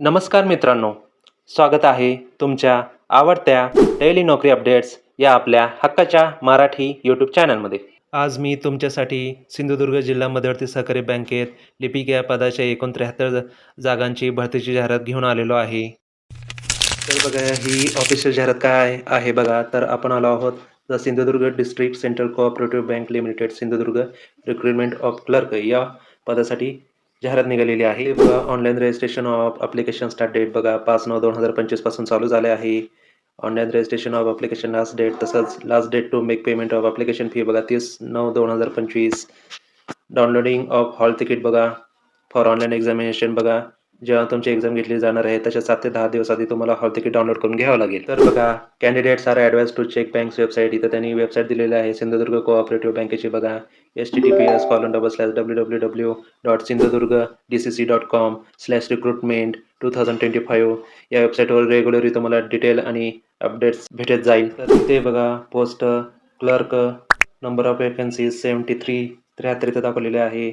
नमस्कार मित्रांनो स्वागत आहे तुमच्या आवडत्या डेली नोकरी अपडेट्स या आपल्या हक्काच्या मराठी यूट्यूब चॅनलमध्ये आज मी तुमच्यासाठी सिंधुदुर्ग जिल्हा मध्यवर्ती सहकारी बँकेत लिपिक या पदाच्या एकूण त्र्याहत्तर जागांची भरतीची जाहिरात घेऊन आलेलो आहे. तर बघा ही ऑफिशियल जाहिरात काय आहे बघा. तर आपण आलो आहोत the Sindhudurg district central cooperative bank limited Sindhudurg recruitment of clerk या पदासाठी. जाहिरात निघालेली आहे. बघा online registration of application start date बघा पाच नऊ दोन हजार पंचवीसपासून चालू झाले आहे. Online registration of application last date तसंच last date to make payment of application fee बघा तीस नऊ दोन हजार पंचवीस. डाउनलोडिंग ऑफ हॉल तिकीट बघा. फॉर ऑनलाईन एक्झामिनेशन बघा. जेव्हा तुमची एक्झाम घेतली जाणार आहे त्याच्या सात ते दहा दिवस आधी तुम्हाला हॉल तिकीट डाउनलोड करून घ्यावं लागेल. तर बघा candidates are advise to check banks website इथं त्यांनी वेबसाईट दिलेली आहे सिंधुदुर्ग कोऑपरेटिव्ह बँकेची बघा S T T P S colon double slash W W W dot Sindhudurg D C C dot com slash recruitment two thousand twenty five या वेबसाईटवर regularly तुम्हाला detail आणि अपडेट्स भेटत जाईल. तर ते बघा post clerk number of vacancies seventy three त्र्याहत्तर इथं दाखवलेले आहे.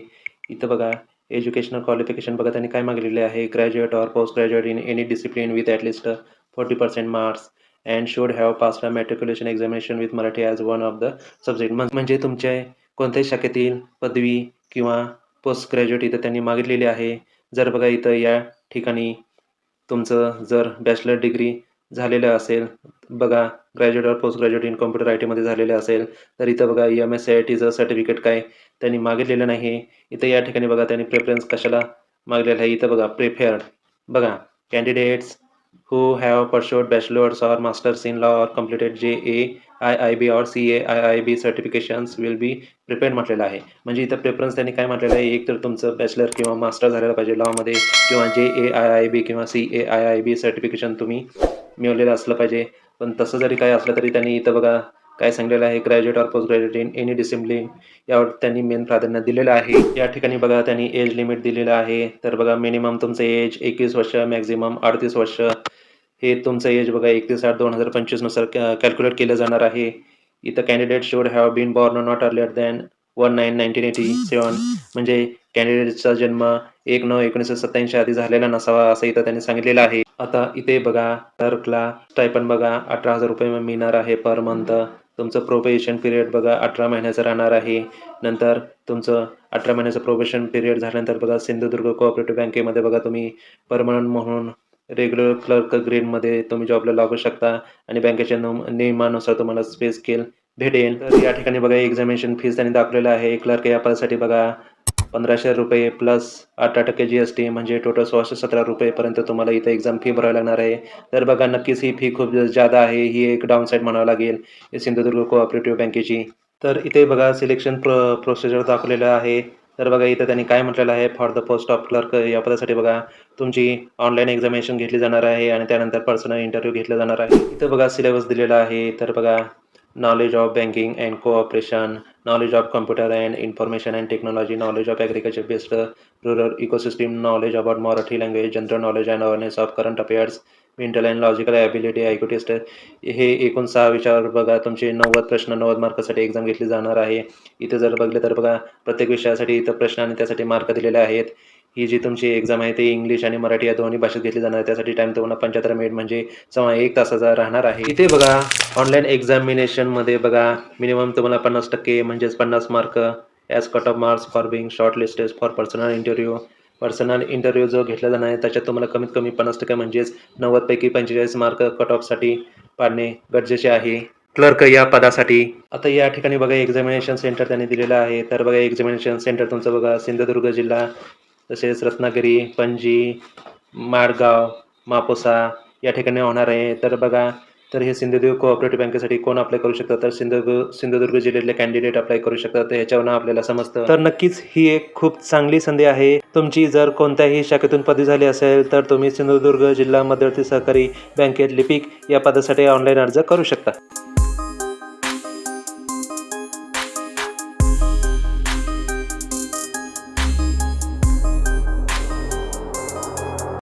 इथं बघा एज्युकेशनल क्वालिफिकेशन बघा त्यांनी काय मागलेले आहे? Graduate or post graduate in any discipline with at least forty percent marks and should have pass a matriculation examination with Marathi as one of the subject म्हणजे तुमचे कोणत्याही शाखेतील पदवी किंवा पोस्ट ग्रॅज्युएट इथं त्यांनी मागितलेली आहे. जर बघा इथं या ठिकाणी तुमचं जर बॅचलर डिग्री झालेलं असेल. बघा graduate or post graduate in computer I टीमध्ये झालेलं असेल. तर इथं बघा एम एस सी आय टीचं सर्टिफिकेट काय त्यांनी मागितलेलं नाही. इथं या ठिकाणी बघा त्यांनी प्रेफरन्स कशाला मागलेलं आहे. इथं बघा प्रेफेअर्ड बघा candidates who have pursued bachelors or masters in law or completed J A I I B or C A I I B certifications will be prepared म्हटलेलं आहे. म्हणजे इथं प्रेफरन्स त्यांनी काय म्हटलेलं आहे? एक तर तुमचं बॅचलर किंवा मास्टर झालेलं पाहिजे लॉमध्ये किंवा जे ए आय आय बी किंवा C A I I B certification तुम्ही मिळवलेलं असलं पाहिजे. पण तसं जरी काय असलं तरी त्यांनी इथं बघा काय सांगलेलं आहे graduate or post graduate in any discipline यावर त्यांनी मेन प्राधान्य दिलेलं आहे. या ठिकाणी बघा त्यांनी एज लिमिट दिलेलं आहे. तर बघा मिनिमम तुमचं एज एकवीस वर्ष मॅक्झिमम अडतीस वर्ष. हे तुमचं एज बघा एकतीस आठ दोन हजार पंचवीसनुसार कॅल्क्युलेट केलं जाणार आहे. इथं candidate should have been born not earlier than one nine nineteen eighty seven म्हणजे कॅन्डिडेटचा जन्म एक नऊ एकोणीसशे सत्त्याऐंशी आधी झालेला नसावा असं इथं त्यांनी सांगितलेलं आहे. आता इथे बघा क्लर्कला स्टायपन बघा अठरा हजार रुपये मिळणार आहे पर मंथ तुमचं प्रोबेशन पिरियड बघा अठरा महिन्याचं राहणार आहे. नंतर तुमचं अठरा महिन्याचं प्रोबेशन पिरियड झाल्यानंतर बघा सिंधुदुर्ग कोऑपरेटिव्ह बँकेमध्ये बघा तुम्ही परमनंट म्हणून रेग्युलर क्लर्क ग्रेडमध्ये तुम्ही जॉबला लागू शकता आणि बँकेच्या नियमानुसार तुम्हाला स्पेस स्केल भेटेल. तर या ठिकाणी बघा एक्झामिनेशन फीस त्यांनी दाखवलेलं आहे. क्लर्क या पदासाठी बघा पंधराशे रुपये प्लस अठरा टक्के जी एस टी म्हणजे टोटल सोळाशे सतरा रुपयेपर्यंत तुम्हाला इथं एक्झाम फी भरावी लागणार आहे. तर बघा नक्कीच ही फी खूप जादा आहे. ही एक डाऊन साईड म्हणावं लागेल. सिंधुदुर्ग कोऑपरेटिव्ह बँकेची तर इथे बघा सिलेक्शन प्रो प्रोसिजर दाखवलेलं आहे. तर बघा इथं त्यांनी काय म्हटलेलं आहे? For the post of clerk या पदासाठी बघा तुमची ऑनलाईन एक्झामिनेशन घेतली जाणार आहे आणि त्यानंतर पर्सनल इंटरव्ह्यू घेतला जाणार आहे. इथं बघा सिलेबस दिलेला आहे. तर बघा knowledge of banking and cooperation, knowledge of computer and information and technology, knowledge of agriculture based uh, rural ecosystem, knowledge about Marathi language, general knowledge and awareness of current affairs, mental and logical ability, IQ test हे एकूण सहा विषयावर बघा तुमचे नव्वद प्रश्न नव्वद मार्कासाठी exam घेतली जाणार आहे इथे जर बघले तर बघा प्रत्येक विषयासाठी इथं प्रश्न आणि त्यासाठी मार्क दिलेले आहेत ही जी तुमची एक्झाम आहे ते इंग्लिश आणि मराठी या दोन्ही भाषेत घेतली जाणार आहे. त्यासाठी टाईम तुम्हाला पंच्याहत्तर मिनिट म्हणजे सव्वा एक तासाचा राहणार आहे. इथे बघा ऑनलाईन एक्झामिनेशनमध्ये बघा मिनिमम तुम्हाला पन्नास टक्के म्हणजेच पन्नास mark as cut off marks for being shortlisted for personal interview personal interview जो घेतला जाणार आहे त्याच्यात तुम्हाला कमीत कमी पन्नास टक्के म्हणजेच नव्वदपैकी पंचेचाळीस मार्क कट ऑफसाठी पाडणे गरजेचे आहे. क्लर्क या पदासाठी. आता या ठिकाणी बघा एक्झामिनेशन सेंटर त्यांनी दिलेलं आहे. तर बघा एक्झामिनेशन सेंटर तुमचं बघा सिंधुदुर्ग जिल्हा. तसेच रत्नागिरी पणजी माडगाव मापोसा या ठिकाणी होणार आहे. तर बघा तर हे सिंधुदुर्ग कोऑपरेटिव्ह बँकेसाठी कोण अप्लाय करू शकतं? तर सिंधुदुर्ग सिंधुदुर्ग जिल्ह्यातले कॅन्डिडेट अप्लाय करू शकतात. तर आपल्याला समजतं. तर नक्कीच ही एक खूप चांगली संधी आहे. तुमची जर कोणत्याही शाखेतून पदवी झाली असेल तर तुम्ही सिंधुदुर्ग जिल्हा मध्यवर्ती सहकारी बँकेत लिपिक या पदासाठी ऑनलाईन अर्ज करू शकता.